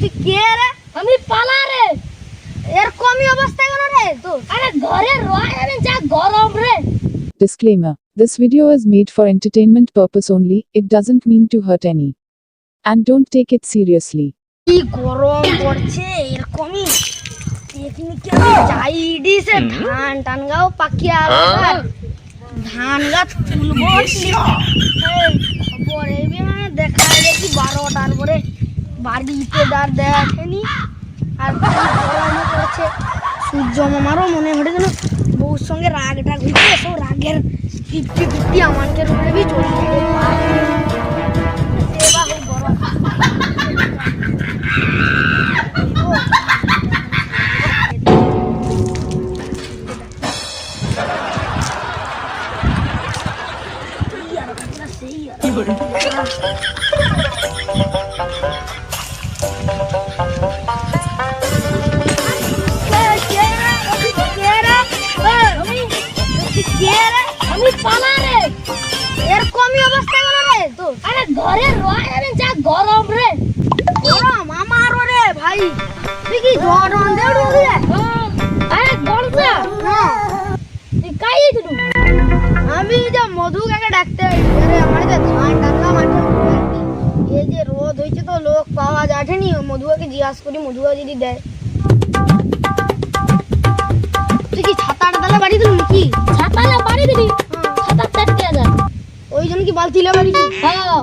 তুই কে রে আমি পালা রে এরকমই অবস্থা কেন রে তো আরে ঘরে রয় আমি যা গরম রে Disclaimer This video is made for entertainment purpose only, it doesn't mean to hurt any. And don't take it seriously. কি গরম পড়ছে এরকমই টেকনিকে যাই দিছে ধান টান গাও পাকিয়া আর ধান গাছ তুলবো এই খবর এবি মানে দেখা দেখি বারোটার পরে দার আর মনে সূর্য মামারও মনে হচ্ছে যেন বউর সঙ্গে রাগটা ঘুরছে সব রাগের ফিফটি ফিফটি আমাকে বি চলে ঘরে রয় যা গরম রে। গরম আমারও রে ভাই। তুই কি জ্বর অন্ধে উঠে আরে গরমটা তুই কাই দিলু আমি যে মধু কাকে ডাকতে আরে আমার যে ধান টাকা মাঠে এই যে রোদ হয়েছে তো লোক পাওয়া যায়নি মধুয়াকে জিজ্ঞাসা করি মধুয়া যদি দেয়। তুই কি ছাতা টাতালে বাড়ি দিল নাকি? ছাতাটা বাড়ি দিবি ছাতা চারটে হাজার। ওই জন্য কি বালতিলে বাড়ি হ্যাঁ।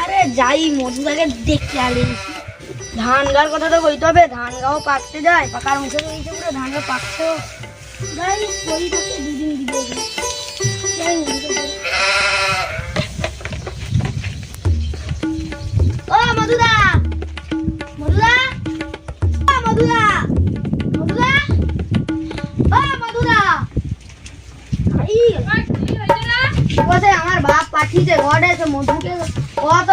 আর যাই মধুদাকে দেখতে আলে। ধান গার কথা তো কইতে হবে, ধান গাও পাকতে যায়, পাকার মুখে ধান গা পাকতেও যাই কই দুদিন দিবে এখানে। যাই মধুদা ও মধুদা! মধুদা! ও মধুদা! মধুদা! ও মধুদা! আমার বাপ পাঠিয়েছে ঘরে এসে মধুকে কত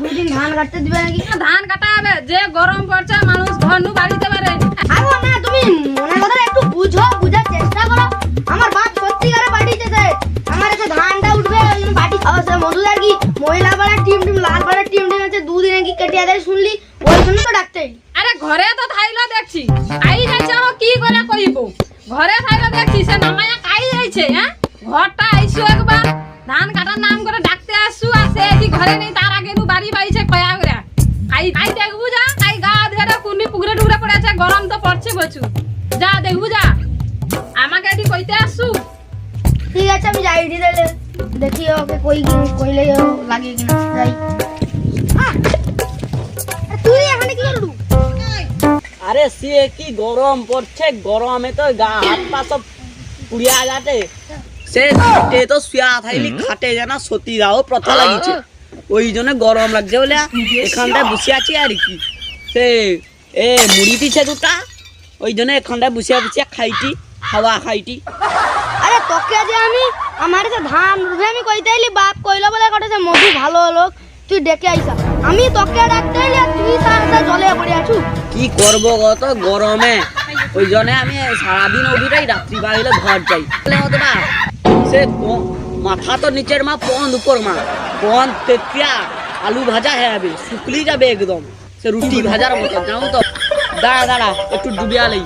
দুদিন ধান কাটতে দিবে নাকি? ধান কাটা হবে যে গরম পড়ছে মানুষ ঘর নু বাড়িতে পারে। আগো না তুমি মনে কথা আমার বাপ সত্যিকারে পাঠিয়েছে সে আমার এসে ধানটা উঠবে ওই জন্য পাঠি খাওয়া সে মধুদার কি? মহিলা পাড়ার টিম টিম, লাল পাড়ার টিম টিম আছে, দুদিনে কি কেটে দেয়, শুনলি? ওই জন্য তো ডাকতে। আরে ঘরে তো থাইলো দেখছি। আই যাচ্ছে ও কি করে করিব ঘরে থাইলো দেখছি, সে নামায়া কাই যাইছে হ্যাঁ? ঘরটা আইসু একবার। ধান কাটার নাম করে ডাকতে আসু, আর সে কি ঘরে নেই, তার আগে নু বাড়ি বাইছে কয়া করে। কাই কাই দেখবু যা কাই গা ধরে, কুনি পুকুরে টুকুরে পড়ে আছে, গরম তো পড়ছে বছু যা দেখবু যা। আমাকে এটি কইতে আসু? ঠিক আছে আমি যাই দি তাহলে দেখি ওকে কই কি- কইলে লাগে কিনা যাই। তুই এখানে কি করলু? আরে সে কি গরম পড়ছে? গরমে তো গা হাত পা সব পুড়িয়া যাতে সে খাটে তো শুয়া থাইলি খাটে জানা সতী দাও প্রথা লাগিছে। ওই জন্য গরম লাগছে বলে এখানটায় বসে আছি আর কি। সে এ মুড়ি দিছে দুটা ওই জন্য এখানটায় বসে বসে খাইটি হাওয়া খাইটি। আরে তোকে যে আমি আমার যে ধান রুভে আমি কইতে আইলি বাপ কইলো বলে কটেছে মধু ভালো লোক তুই ডেকে আইসা। আমি তোকে ডাকতে আইলি আর তুই তার সাথে জলে পড়ে আছু। কি করব গত গরমে? ওই জন্য আমি সারাদিন অবিরাই রাত্রি বাড়িলে ঘর যাই। না সে মাথা তো নিচের মা পন্দ উপর মা। পন্দ তেতিয়া আলু ভাজা হয়ে শুকলি যাবে একদম। সে রুটি ভাজার মতো জানো তো? দাঁড়া দাঁড়া একটু ডুবিয়া লই।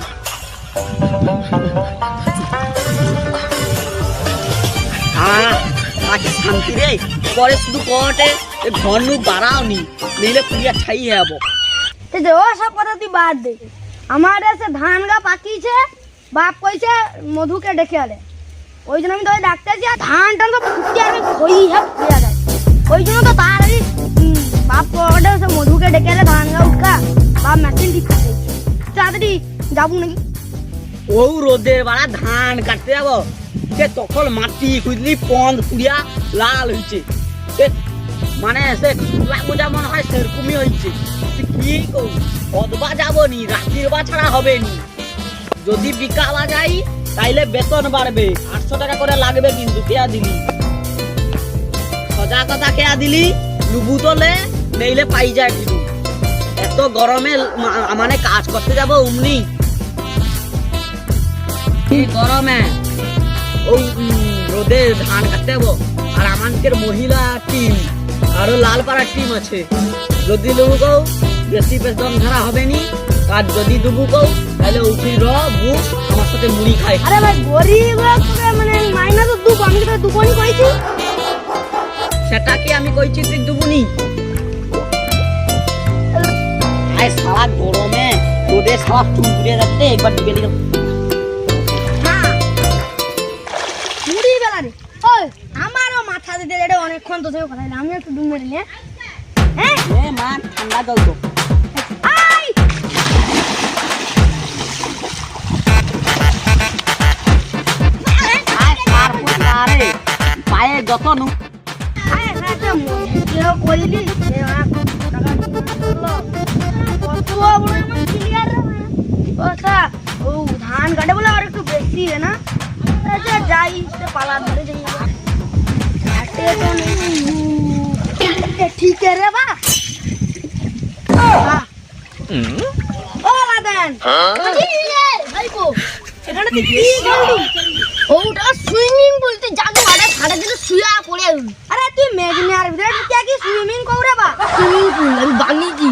হ্যাঁ শান্তি রে পরে শুধু কটে ঘর নু বাড়াও নি নইলে পুরিয়া ছাই যাব। যে, ও সব কথা তুই বাদ দে। আমার এসে ধান গা পাকিছে বাপ কইছে, মধুকে ডেকে আলে ওই জন্য আমি তোকে ডাকতে আছি আর ধান টান তো ফুটি আমি খই হ্যাঁ ওই জন্য তো তার আগে বাপ কটে মধুকে ডেকে আলে ধান গা উঠকা, বাপ মেশিন ঠিক তাড়াতাড়ি যাব নাকি? ও রোদের বেলা ধান কাটতে যাব। সে তখন মাটি খুঁজলি পন্দ পুড়িয়া লাল হয়েছে সে মানে সে লাগবো যেমন হয় সেরকমই হয়েছে কি করবি অদবা যাব নি রাত্রির বা ছাড়া হবে নি। যদি বিকালা যাই, তাইলে বেতন বাড়বে। আটশো টাকা করে লাগবে কিন্তু পেয়া দিলি। সজা কথা কেয়া দিলি? লুবু তোলে, নেইলে পাই যায় কিন্তু এত গরমে মানে কাজ করতে যাব উমনি এই গরমে ওই রোদে ধান কাটতে যাব আর আমাদের মহিলা টিম আরও লালপাড়ার টিম আছে। যদি লুবু কও বেশি বেতন ধরা হবে নি। আর যদি কও তাহলে উঠি র বুক আমার সাথে মুড়ি খাই আরে ভাই গরিব মানে মাইনা তো দুব আমি তো দুবনি কইছি। সেটা কি আমি কইছি তুই দুবুনি আয় সারা গরমে রোদে সারা চুল ঘুরে যাচ্ছে একবার বেলি হ্যাঁ অনেকক্ষণ তো থেকে কথা আমি একটু ডুব মেরে নিয়ে হ্যাঁ মা ঠান্ডা জল তো পায়ে যত নু ধান কাটে বলে আর একটু বেশি না আচ্ছা যাই পালা ধরে যাই তো নেই এ, ঠিক है কি ওটা সুইমিং পুল তুই জানো আরে ছাড়া দিলে শুয়া পড়ে আরে তুই মেঘনিয়ার ভিতরে কে কি সুইমিং করে বা সুইমিং পুল আমি বানিয়েছি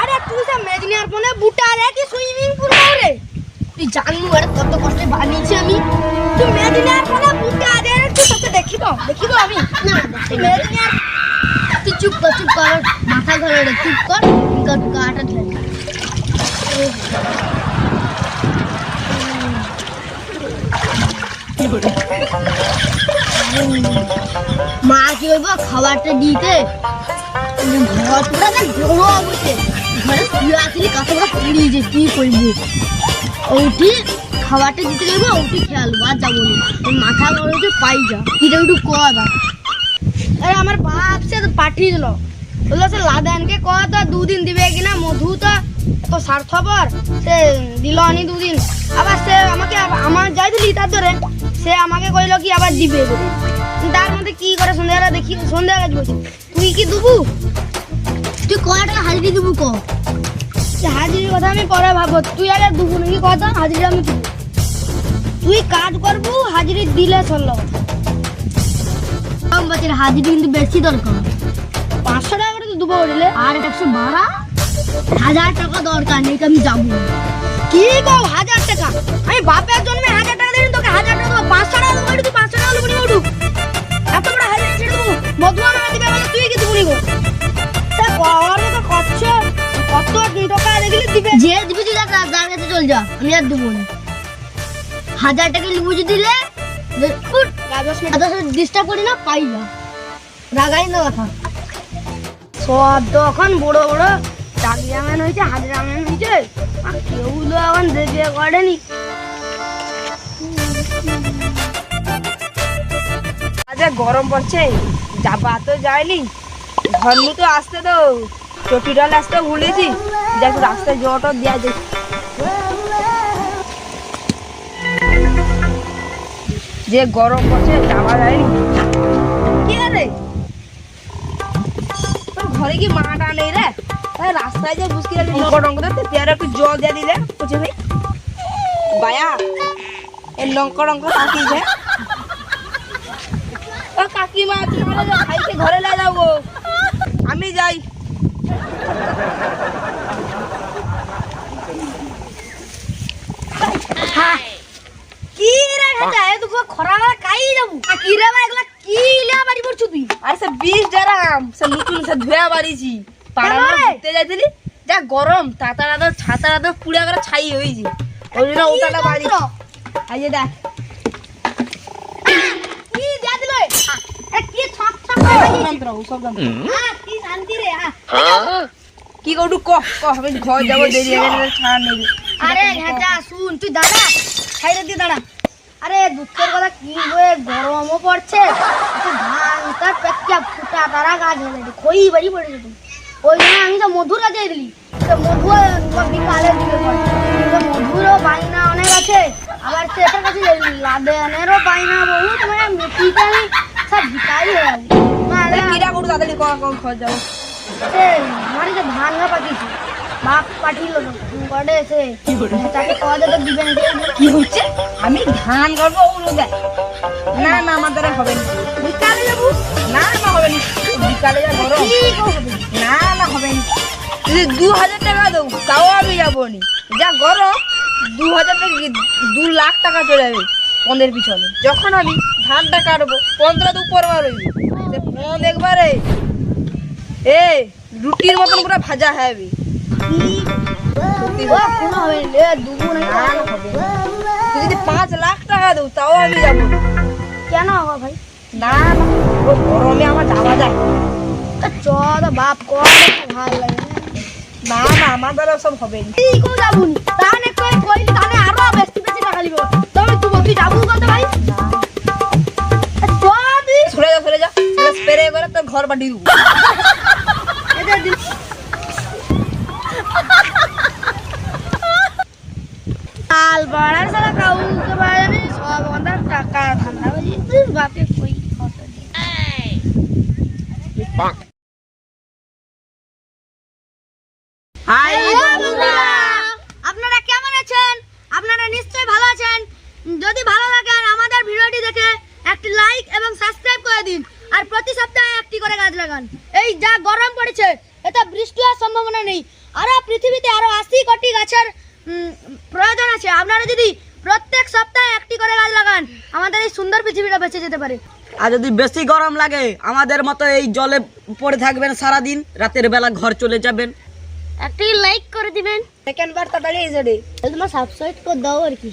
আরে তুই সে মেঘনিয়ার পনে বুটা রে কি সুইমিং পুল করে তুই জানু আরে কত কষ্টে বানিয়েছি আমি তুই মেঘনিয়ার পনে বুটা রে তুই তোকে দেখিব দেখিব আমি। না তুই চুপ কর চুপ কর মাথা ধরে মা কি বলব, খাবারটা দিতে। ঘর পুরা না ঘরে শুয়ে আসলি যে কি করব? ওটি খাবারটা দিতে গেবো ওটি খেয়ালবো আর যাব না। মাথা হচ্ছে পাই যা। এটা একটু কথা আরে আমার বাপ সে তো পাঠিয়ে দিল বলল, সে লাদানকে কথা দুদিন দিবে কিনা মধু তো তো স্বার্থপর। সে দিল আনি দুদিন। আবার সে আমাকে, আমার যাই দিলি, তার ধরে, সে আমাকে কইলো কি, আবার দিবে। তার মধ্যে কি করে সন্ধ্যাবেলা দেখি সন্ধ্যা কাজ বলছি? তুই কি দেবু? তুই কয় টাকা হাজিরি দেবু ক। হাজিরির কথা আমি পরে ভাবো তুই আগে দেবু নাকি কথা হাজিরি আমি দেবো তুই কাজ করবু, হাজিরি দিলে চলল। বাচ্চার হাজিরি কিন্তু বেশি দরকার। পাঁচশো টাকা করে তো দেবো বললে। আর একশো বাড়া হাজার টাকা দরকার, নেই আমি যাব। কি গো হাজার টাকা? আমি বাপের জন্মে হাজার টাকা দিন তোকে হাজার টাকা দেবো। পাঁচশো টাকা দেবো তুই পাঁচশো টাকা দেবো ওঠু এত বড় হাজার ছেড়ে দেবো। মধু তুই কি দেবো যে দিবি তুই তার তার কাছে চল যা। আমি আর দেবো না। হাজার টাকা দিলে ডিস্টার্ব করি না পাই যা রাগাই না কথা। সব তো এখন বড় বড় হয়েছে হাজিরা হয়েছে। আর কেউ তো এখন দেখে করেনি। আজ গরম পড়ছে যাবা তো যায়নি। ঘরমু তো আসতে তো চটিডাল আসতে ভুলেছি যাক রাস্তায় জলটা দেওয়া যায় যে গরম পড়ছে, যাওয়া যায়নি। ঘরে কি মাটা নেই রে? রাস্তায় যে রঙ্গ রঙ্গ দিতে তেয়ার একটু জল দিয়ে দিলে বুঝে ভাই বায়া, এই লঙ্কা লঙ্কা কাটিছে ও কাকিমা ঘরে আমি যাই। কি রে খাতা এ তো খরা গলা কাই যাব। কি রে ভাই এগুলা কি লে বাড়ি পড়ছু তুই? আর সে বিষ ডেরাম সে নতুন সে ধুয়া বাড়িছি। পাড়া? ঘুরতে যাইছিলি? যা গরম তাতারা তো ছাতারা তো পুড়ে করে ছাই হয়েছে ওই জন্য ওটালা বাড়ি এই যে দেখ। কি দিয়া দিল? এ কি ছক ছক করে যন্ত্র ওসব যন্ত্র শান্তি রে কি করু ক ক আমি ঘর যাব দেরি হয়ে গেলে ছাড়া নেবে। আরে ঘাটা শুন তুই দাঁড়া। সাইডে দিয়ে দাঁড়া। আরে দুঃখের কথা কি হয়ে গরমও পড়ছে? একটু ধান তার পেটটা ফুটা তারা গাছ হয়ে গেছে খই বাড়ি পড়েছে তুই ওই জন্য আমি তো মধুর কাছে দিলি তো মধু বিকালের দিকে তো মধুরও বাইনা অনেক আছে। আবার সেটার কাছে লাদেনেরও বাইনা বহুত মানে মেথিটা আমি সব ভিকারি হয়ে যাব কিরা করু তাড়াতাড়ি কর কর ঘর যাও মারিতে ধান গা পাকিছি বাপ পাঠিল গড়ে এসে। তাকে খাওয়া দিতে দিবেন কি হচ্ছে? আমি ধান করব ওগুলো দেয় না না আমার দ্বারা হবে না। বিকালে যাব? না না হবে না। বিকালে যা গরম। কি করব না না হবে না। যদি দু হাজার টাকা দেবো তাও আমি যাব নি। যা গরম দু হাজার টাকা দু লাখ টাকা চলে যাবে। পনেরো পিছনে। যখন আমি ধানটা কাটবো পনেরো তো উপর বার হইবে। সে পন একবারে এ রুটির মতন পুরো ভাজা হবে। তুই যদি পাঁচ লাখ টাকা দেবো তাও আমি যাব কেন হবে ভাই? না গরমে আমার যাওয়া যায়। চদ বাপ কর ভালো লাগে। না না আমার দ্বারা সব হবে না। যাবুন তানে কই কই তানে আরও বেশি বেশি টাকা লিব তুমি তুমি কি ভাই? সরে যা সরে যা। স্প্রে করে তোর ঘর বাড়ি দেবো এটা বাড়ার সারা কাউকে বাড়ানি সব আমাদের টাকা ঠান্ডা বাজি। তুই বাপে কই কত দিন হাই আপনারা কেমন আছেন? আপনারা নিশ্চয়ই ভালো আছেন। যদি ভালো লাগেন আমাদের ভিডিওটি দেখে একটি লাইক এবং সাবস্ক্রাইব করে দিন। আর প্রতি সপ্তাহে একটি করে গাছ লাগান। এই যা গরম পড়েছে এতে বৃষ্টি হওয়ার সম্ভাবনা নেই। আরও পৃথিবীতে আরও আশি কোটি গাছের প্রয়োজন আছে। আপনারা যদি প্রত্যেক সপ্তাহে একটি করে গাছ লাগান আমাদের এই সুন্দর পৃথিবীটা বেঁচে যেতে পারে। আর যদি বেশি গরম লাগে আমাদের মতো এই জলে পড়ে থাকবেন সারাদিন রাতের বেলা ঘর চলে যাবেন। একটি লাইক করে দিবেন। সেকেন্ড বার তাড়াতাড়ি এসে তোমার সাবস্ক্রাইব করে দাও আর কি।